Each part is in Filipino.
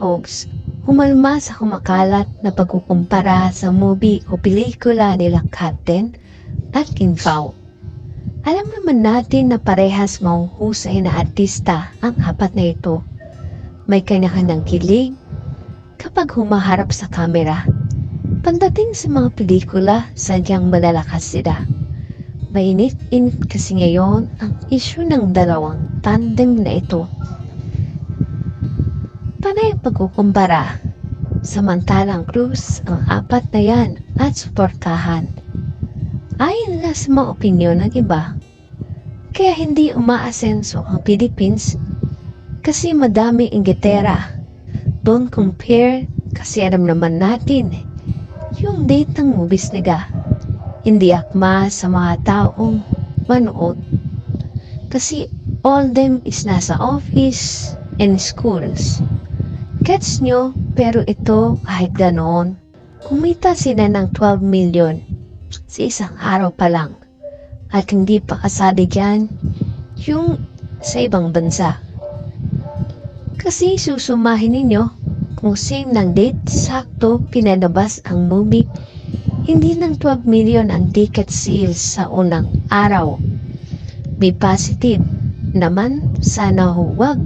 Oaks, humalma sa kumakalat na pagkukumpara sa movie o pelikula nila Captain at King Pao. Alam naman natin na parehas mahuhusay na artista ang apat na ito. May kanya-kanyang kilig kapag humaharap sa kamera. Pandating sa mga pelikula, sadyang malalakas sila. Mainit-init kasi ngayon ang isyu ng dalawang tandem na ito. Panay ang pagkukumpara. Samantalang Cruz ang apat na yan at suportahan. Ayon na sa mga opinyon ng iba, kaya hindi umaasenso ang Philippines kasi madami inggitera. Don't compare kasi alam naman natin yung date ng movies nila. Hindi akma sa mga taong manood. Kasi all them is nasa office and schools. Gets nyo, pero ito kahit ganoon, kumita sila ng 12 million sa isang araw pa lang. At hindi pa kasali dyan yung sa ibang bansa. Kasi susumahin ninyo kung same ng date, sakto pinalabas ang movie. Hindi ng 12 million ang ticket sales sa unang araw. May positive naman, sana huwag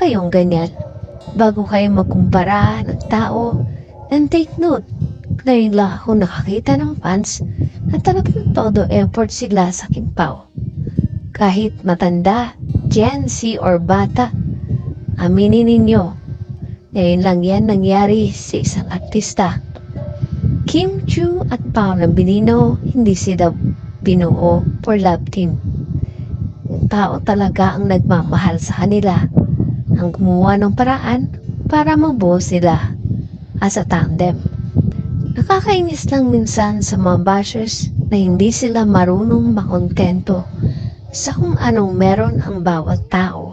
kayong ganyan. Bago kayo magkumpara ng tao, and take note, ngayon lang ako nakakita ng fans na talagang todo effort sila sa Kimpaw. Kahit matanda, Gen Z or bata, aminin ninyo, ngayon lang yan nangyari sa isang artista. Kim Chu at Paolo Benino, hindi sila binuo for love team. Tao talaga ang nagmamahal sa kanila ang gumawa ng paraan para mabuo sila as a tandem. Nakakainis lang minsan sa mga bashers na hindi sila marunong makontento sa kung anong meron ang bawat tao.